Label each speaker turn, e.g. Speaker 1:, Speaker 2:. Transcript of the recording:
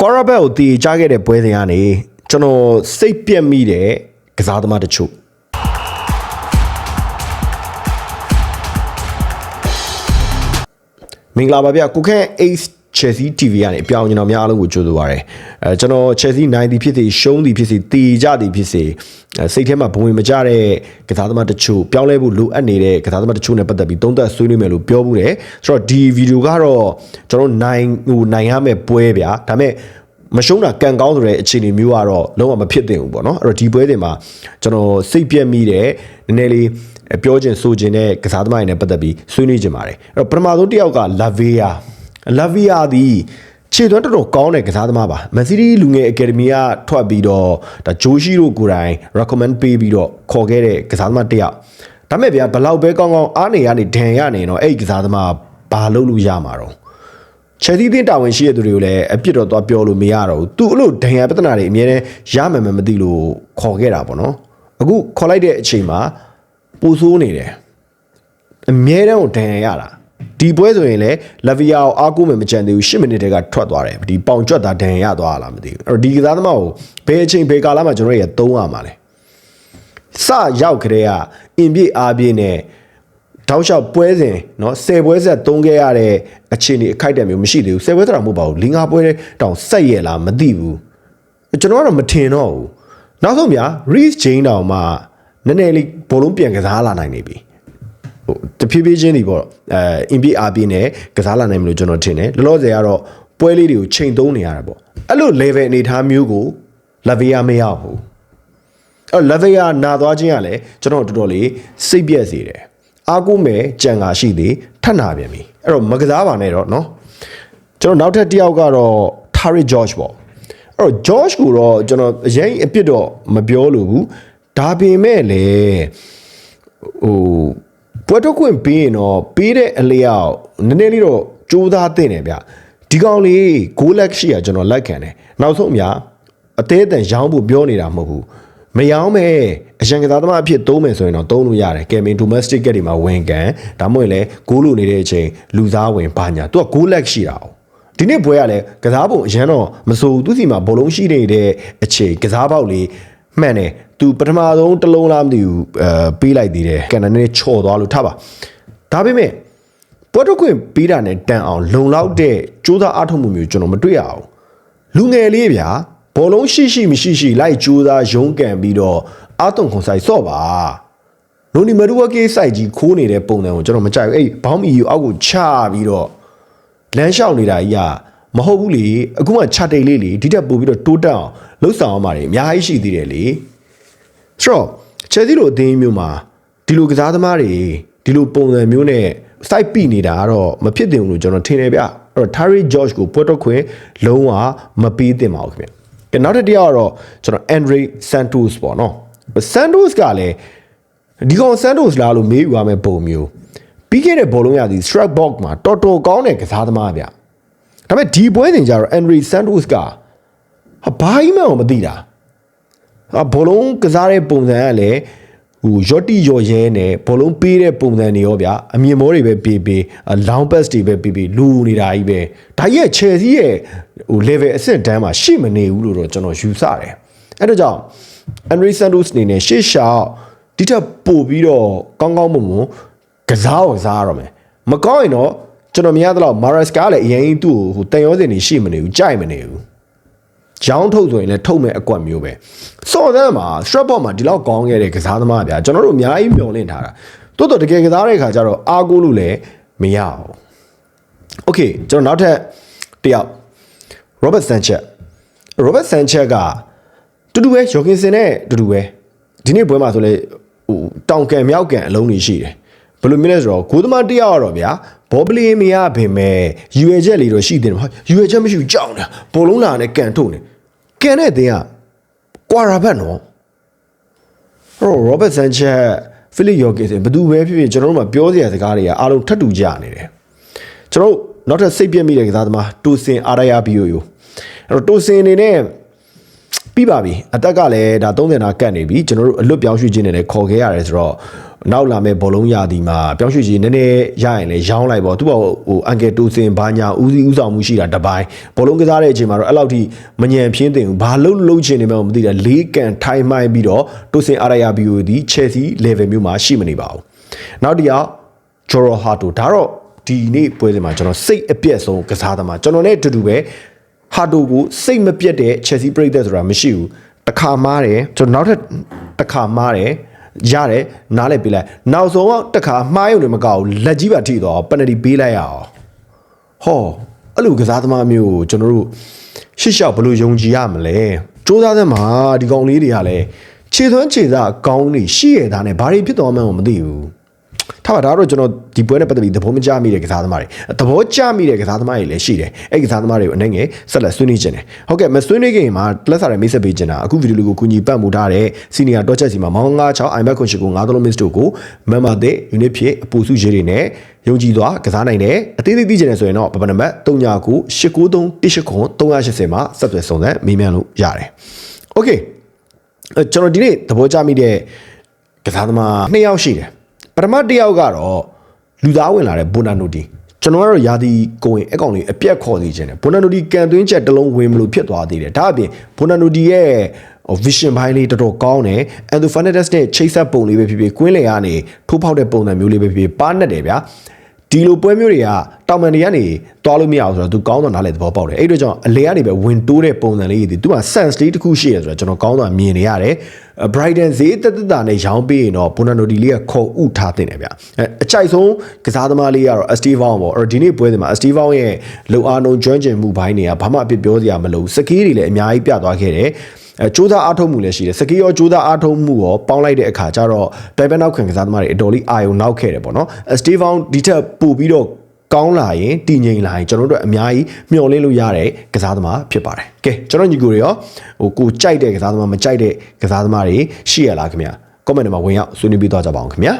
Speaker 1: ကောရာဘက်ကိုတည်ကြခဲ့တဲ့ပွဲစဉ်ကနေကျွန်တော်စိတ်ပြက်မိတဲ့ကစားသမားတချို့မင်္ဂလာပါဗျကိုခန့် Ace Chelsea TV ကနေအပြောင်းကျွန်တော်များအားလုံးကိုကြိုဆိုပါရစေအဲကျွန်တော် Chelsea နိုင်သည်ဖြစ်စေရှုံးသည်ဖြစ်စေတည်ကြသည်ဖြစ်စေအဲစိတ်ထဲမှာဘဝင်မကြတဲ့ကစားသမားတချို့ပြောင်းလဲဖို့လိုအပ်နေတဲ့ကစားသမားတချို့နဲ့ပတ်သက်ပြီးသုံးသပ်ဆွေးနွေးမယ်လို့ပြောမှုတယ်ဆိုတော့ဒီဗီဒီယိုကတော့ကျွန်တော်နိုင်ဟိုနိုင်ရမယ့်ပွဲဗျာဒါပေမဲ့မရှုံးတာကံကောင်းဆိုတဲ့အခြေအနေမျိုးကတော့လုံးဝမဖြစ်သင့်ဘူးပေါ့နော်အဲ့တော့ဒီပွဲတင်မှာကျွန်တော်စိတ်ပြက်မိတဲ့နည်းနည်းလေးပြောချင်ဆိုချင်တဲ့ကစားသမားတွေနဲ့ပတ်သက်ပြီးဆွေးနွေးချင်ပါတယ်အဲ့တော့ပထမဆုံးတစ်ယောက်ကလာဗီယာ လာဗီယာသည်ခြေသွမ်းတော်တော်ကောင်းတဲ့ကစားသမားပါမန်စီးတီးလူငယ်အကယ်ဒမီကထွက်ပြီးတော့ဒါဂျိုးရှိတို့ကိုယ်တိုင် recommend ပေးပြီးတော့ခေါ်ခဲ့တဲ့ကစားသမားတစ်ယောက်ဒါမဲ့ဗျာဘလောက်ပဲကောင်းကောင်းအားနေရနေဒဏ်ရနေတော့အဲ့ဒီကစားသမားဘာလုပ်လို့ရမှာတော့ချယ်ဆီတင်းတာဝန်ရှိတဲ့သူတွေကိုလည်းအပြစ်တော့သွားပြောလို့မရတော့ဘူးသူအဲ့လိုဒဏ်ရာပြဿနာတွေအများနဲ့ရမယ်မယ်မသိလို့ခေါ်ခဲ့တာပေါ့နော်အခုခေါ်လိုက်တဲ့အချိန်မှာပူဆိုးနေတယ်အမြဲတမ်းကိုဒဏ်ရာရတာ ဒီပွဲဆိုရင်လည်းလဗီယာကိုအားကိုးမယ်မကြံသေးဘူး10မိနစ်တည်းကထွက်သွားတယ်ဒီပေါင်ကြွက်တာဒဏ်ရာရသွားလားမသိဘူးအဲ့တော့ဒီကစားသမားကိုဘယ်အချိန်ဘယ်ကာလမှာကျွန်တော်တို့ရသုံးရမှာလဲစရောက်ကြတဲ့ကအင်ပြည့်အားပြည့်နဲ့ တောက်လျှောက်ပွဲစဉ်เนาะ10ပွဲဆက်သုံးခဲ့ရတဲ့အခြေအနေအခိုက်အတန့်မျိုးမရှိသေးဘူး10ပွဲဆက်တာမဟုတ်ပါဘူး၄၅ပွဲတောင်ဆက်ရလားမသိဘူးကျွန်တော်ကတော့မထင်တော့ဘူးနောက်ဆုံးဗျာ Reece Jane တောင်မှနည်းနည်းလေးဘောလုံးပြန်ကစားလာနိုင်နေပြီ ဟိုတဖြည်းဖြည်းချင်းဒီပေါ့အဲအင်ပီအာပီနဲ့ကစားလာနိုင်မလို့ကျွန်တော်ထင်တယ်လောလောဆယ်ကတော့ပွဲလေးတွေကိုချိန်သုံးနေရတာပေါ့အဲ့လို level အနေထားမျိုးကိုလာဗီယာမရဘူးအဲ့လာဗီယာနာသွားခြင်းကလည်းကျွန်တော်တော်တော်လေးစိတ်ပြက်စေတယ်အားကိုးမဲ့ကြံကာရှိသေးထပ်နာပြန်ပြီအဲ့တော့မကစားပါနဲ့တော့နော်ကျွန်တော်နောက်ထပ်တစ်ယောက်ကတော့ Tariq George ပေါ့အဲ့တော့ George ကိုတော့ကျွန်တော်အရင်အပြစ်တော့မပြောလို့ဘူးဒါပေမဲ့လည်းဟို ပွဲထုတ်ခွင့်ပြီးရင်တော့ပေးတဲ့အလျောက်နည်းနည်းလေးတော့ကြိုးစားသင့်တယ်ဗျဒီကောင်လေးဂိုးလက်ရှိကကျွန်တော်လက်ခံတယ်နောက်ဆုံးအများအသေးအတန်ရောင်းဖို့ပြောနေတာမဟုတ်ဘူးမယောင်းမဲ့အရန်ကစားသမားအဖြစ်သုံးမယ်ဆိုရင်တော့သုံးလို့ရတယ်ကဲမင် domestic ကတွေမှာဝင်ကန်ဒါမှမဟုတ်လည်းဂိုးလိုနေတဲ့အချိန်လူစားဝင်ပါညာသူကဂိုးလက်ရှိတာ哦ဒီနေ့ပွဲကလည်းကစားပုံအရန်တော့မစိုးဘူးသူစီမှာဘလုံးရှိနေတဲ့အချိန်ကစားပေါက်လေး မှန်တယ်သူပထမဆုံးတစ်လုံးလားမသိဘူးအဲပေးလိုက်သေးတယ်ကန်နနဲ့ချော်သွားလို့ထားပါဒါပေမဲ့ပွဲတော့ခွင့်ပေးတာနဲ့တန်အောင်လုံလောက်တဲ့စူးစမ်းအားထုတ်မှုမျိုးကျွန်တော်မတွေ့ရအောင်လူငယ်လေးဗျာဘောလုံးရှိရှိမရှိရှိလိုက်ကြိုးစားရုန်းကန်ပြီးတော့အာတုံခွန်ဆိုင်ဆော့ပါနိုနီမရူဝကေးစိုက်ကြီးခိုးနေတဲ့ပုံစံကိုကျွန်တော်မကြိုက်ဘူးအဲ့ဘောင်းမီယူအောက်ကိုချပြီးတော့လမ်းလျှောက်နေတာကြီးက မဟုတ်ဘူးလေအခုမှခြာတိတ်လေးလေဒီတက်ပို့ပြီးတော့တိုးတက်အောင်လှုပ်ဆောင်အောင်ပါတယ်အများကြီးရှိသေးတယ်လေဆိုတော့ချယ်ဆီလိုအသင်းမျိုးမှာဒီလိုကစားသမားတွေဒီလိုပုံစံမျိုးနဲ့စိုက်ပိနေတာကတော့မဖြစ်သင့်ဘူးလို့ကျွန်တော်ထင်တယ်ဗျအဲ့တော့ Terry George ကိုပွဲတော့ခွင့်လုံးဝမပေးသင့်ပါဘူးခင်ဗျကဲနောက်တစ်တရားကတော့ကျွန်တော် Andre Santos ပေါ့နော် Santos ကလည်းဒီကောင် Santos လားလို့မေးယူရမယ့်ပုံမျိုးပြီးခဲ့တဲ့ဘောလုံးရသည် strike box မှာတော်တော်ကောင်းတဲ့ကစားသမားဗျ ဒါပေမဲ့ဒီပွဲစဉ်ကျတော့ Andre Santos ကဟာဘာကြီးမှမသိတာအဘောလုံးကစားတဲ့ပုံစံကလည်းဟိုရော့တီရော်ရဲနဲ့ဘောလုံးပေးတဲ့ပုံစံတွေရောဗျာအမြင်မောတွေပဲပေးပေးလောင်းပတ်တွေပဲပေးပေးလူနေတာကြီးပဲဒါကြီးရဲ့ Chelsea ရဲ့ဟို level အဆင့်တန်းမှာရှိမနေဘူးလို့တော့ကျွန်တော်ယူဆတယ်အဲ့တော့ကြောင့် Andre Santos အနေနဲ့ရှေ့ရှောက်ဒီထက်ပို့ပြီးတော့ကောင်းကောင်းမွန်မွန်ကစားအောင်စားရတော့မယ်မကောင်းရင်တော့ ကျွန်တော်မြင်ရတော့ Maresca ကလည်းအရင်သူ့ကိုဟိုတန်ရောစင်နေရှိမနေဘူးကြိုက်မနေဘူးရောင်းထုတ်ဆိုရင်လည်းထုတ်မဲ့အကွက်မျိုးပဲစော်သမ်းမှာ strap box မှာဒီလောက်ကောင်းခဲ့တဲ့ကစားသမားဗျာကျွန်တော်တို့အများကြီးမျှော်လင့်ထားတာတိုးတော့တကယ်ကစားတဲ့အခါကျတော့အားကိုးလို့လည်းမရအောင် Okay ကျွန်တော်နောက်ထပ်တစ်ယောက် Robert Sanchez Robert Sanchez ကတူတူပဲယောဂင်စင်နဲ့တူတူပဲဒီနေ့ပွဲမှာဆိုလေဟိုတောင်ကန်မြောက်ကန်အလုံးကြီးရှိတယ်ဘယ်လိုမျိုးလဲဆိုတော့ဂိုးသမားတစ်ယောက်ကတော့ဗျာ ဘောပလီမရပင်မဲ့ယူရချက်လေးတော့ရှိတယ်ဟာယူရချက်မရှိဘူးကြောက်နေတာဘောလုံးလာနဲ့ကန်ထုတ်နေကန်တဲ့တင်ကကွာရာဘတ်နော်ဟို Robert Sanchez Philip Yorkis ဘယ်သူပဲဖြစ်ဖြစ်ကျွန်တော်တို့မှာပြောစရာစကားတွေကအားလုံးထပ်တူကြနေတယ်ကျွန်တော်တို့နောက်ထပ်စိတ်ပြက်မိတဲ့ကစားသမားတူစင်အာရယာဘီယိုယိုအဲ့တော့တူစင်အနေနဲ့ပြီးပါပြီအသက်ကလည်းဒါ30နာကတ်နေပြီကျွန်တော်တို့အလွတ်ပြောင်းရွှေ့ခြင်းနဲ့လည်းခေါ်ခဲ့ရတယ်ဆိုတော့ နောက်လာမဲ့ဘောလုံးရာသီမှာပြောင်းရွှေ့ကြီးနည်းနည်းရရင်လည်းရောင်းလိုက်ပေါ့သူကဟိုအန်ကယ်တူစင်ဘာညာဦးစီးဦးဆောင်မှုရှိတာတစ်ပိုင်းဘောလုံးကစားတဲ့အချိန်မှာတော့အဲ့လောက်ထိမညံဖြင်းတင်ဘူးဘာလို့လုံးချင်နေမှမသိတာလေးကန်ထိုင်းမိုင်းပြီးတော့တူစင်အာရယာဘီယိုဒီ Chelsea level မျိုးမှာရှိမနေပါဘူးနောက်တစ်ယောက်ဂျိုရိုဟာတိုဒါတော့ဒီနေ့ပွဲစဉ်မှာကျွန်တော်စိတ်အပြည့်ဆုံးကစားသမားကျွန်တော်နဲ့အတူတူပဲဟာတိုကိုစိတ်မပြတ်တဲ့ Chelsea ပရိသတ်ဆိုတာမရှိဘူးတစ်ခါမားတယ်ကျွန်တော်နောက်ထပ်တစ်ခါမားတယ် ရတယ်နားလည်းပေးလိုက်နောက်ဆုံးတော့တစ်ခါမှားရုံနဲ့မကောက်ဘူးလက်ကြီးပါထိတော့ပနတီပေးလိုက်ရအောင်ဟောအဲ့လိုကစားသမားမျိုးကိုကျွန်တော်တို့ရှစ်လျှောက်ဘယ်လိုယုံကြည်ရမလဲစူးစမ်းသမှာဒီကောင်လေးတွေကလည်းခြေသွမ်းခြေစားကောင်းနေရှိရတာနဲ့ဘာတွေဖြစ်သွားမှန်းမသိဘူး ထားပါဒါတော့ကျွန်တော်ဒီပွဲနဲ့ပတ်သက်ပြီးသဘောမကျမိတဲ့ကစားသမားတွေသဘောကျမိတဲ့ကစားသမားတွေလည်းရှိတယ်အဲ့ကစားသမားတွေကိုအနေငယ်ဆက်လက်ဆွေးနွေးခြင်းတယ်ဟုတ်ကဲ့မဆွေးနွေးခင်မှာလက်စာတွေမိတ်ဆက်ပေးခြင်းတာအခုဗီဒီယိုလေးကိုကူညီပတ်မှုထားတဲ့စီနီယာတော့ချက်စီမှာမောင်း96 iMac ခွန်ရှိကို9သလုံး miss တို့ကိုမမ်မာတဲ့ unit ဖြစ်အပူစုရေးတွေနဲ့ယုံကြည်စွာကစားနိုင်တယ်အသေးသေးသိချင်တယ်ဆိုရင်တော့ပပနံပါတ်39 893 180မှာဆက်သွယ်ဆောင်တဲ့မေးမြန်းလို့ရတယ်โอเคအဲကျွန်တော်ဒီနေ့သဘောကျမိတဲ့ကစားသမားနှစ်ယောက်ရှိတယ် ပထမတစ်ယောက်ကတော့လူသားဝင်လာတဲ့ဘွန်နာနိုတီကျွန်တော်ကတော့ယာဒီကိုဝင်အကောင်လေးအပြက်ခေါ်စီခြင်းတယ်ဘွန်နာနိုတီကန်သွင်းချက်တစ်လုံးဝင်မလို့ဖြစ်သွားသေးတယ်ဒါအပြင်ဘွန်နာနိုတီရဲ့ vision ဘိုင်းလေးတော်တော်ကောင်းတယ်အန်ဒိုဖာနက်ဒက်စ်နဲ့ချိတ်ဆက်ပုံလေးပဲဖြစ်ဖြစ်ကွင်းလေကနေထိုးဖောက်တဲ့ပုံစံမျိုးလေးပဲဖြစ်ဖြစ်ပါနဲ့တယ်ဗျာ ဒီလိုပွဲမျိုးတွေကတောင်မန်တွေကနေတွားလို့မရအောင်ဆိုတော့သူကောင်းတော့နားလေသဘောပေါက်တယ်အဲ့တို့ကြောင့်အလေကနေပဲဝင်တိုးတဲ့ပုံစံလေးတွေသူက sense လေးတစ်ခုရှိရဆိုတော့ကျွန်တော်ကောင်းတော့မြင်နေရတယ် Brighton ဈေးတက်တက်တာနဲ့ရောင်းပေးရင်တော့ Bonano ဒီလေးကခေါ်ဥထားတင်တယ်ဗျအဲအကြိုက်ဆုံးကစားသမားလေးကတော့ Estevan ပေါ့အဲ့တော့ဒီနေ့ပွဲစဉ်မှာ Estevan ရဲ့လုံအားလုံးကျွမ်းကျင်မှုဘိုင်းတွေကဘာမှအပြစ်ပြောစရာမလိုစကီးတွေလည်းအများကြီးပြသွားခဲ့တယ် အဲစူးစမ်းအားထုတ်မှုလည်းရှိတယ်စကီရောစူးစမ်းအားထုတ်မှုရောပေါင်းလိုက်တဲ့အခါကျတော့ဘယ်ဘက်နောက်ခံကစားသမားတွေအတော်လေးအာယုံနောက်ခဲ့တယ်ပေါ့နော်စတီဗန်ဒီထက်ပိုပြီးတော့ကောင်းလာရင်တည်ငြိမ်လာရင်ကျွန်တော်တို့အများကြီးမျှော်လင့်လို့ရတဲ့ကစားသမားဖြစ်ပါတယ်ကဲကျွန်တော်ညီကိုတွေရောဟိုကိုကြိုက်တဲ့ကစားသမားမကြိုက်တဲ့ကစားသမားတွေရှိရလားခင်ဗျာ comment ထဲမှာဝင်ရောက်ဆွေးနွေးပြီးသွားကြပါအောင်ခင်ဗျာ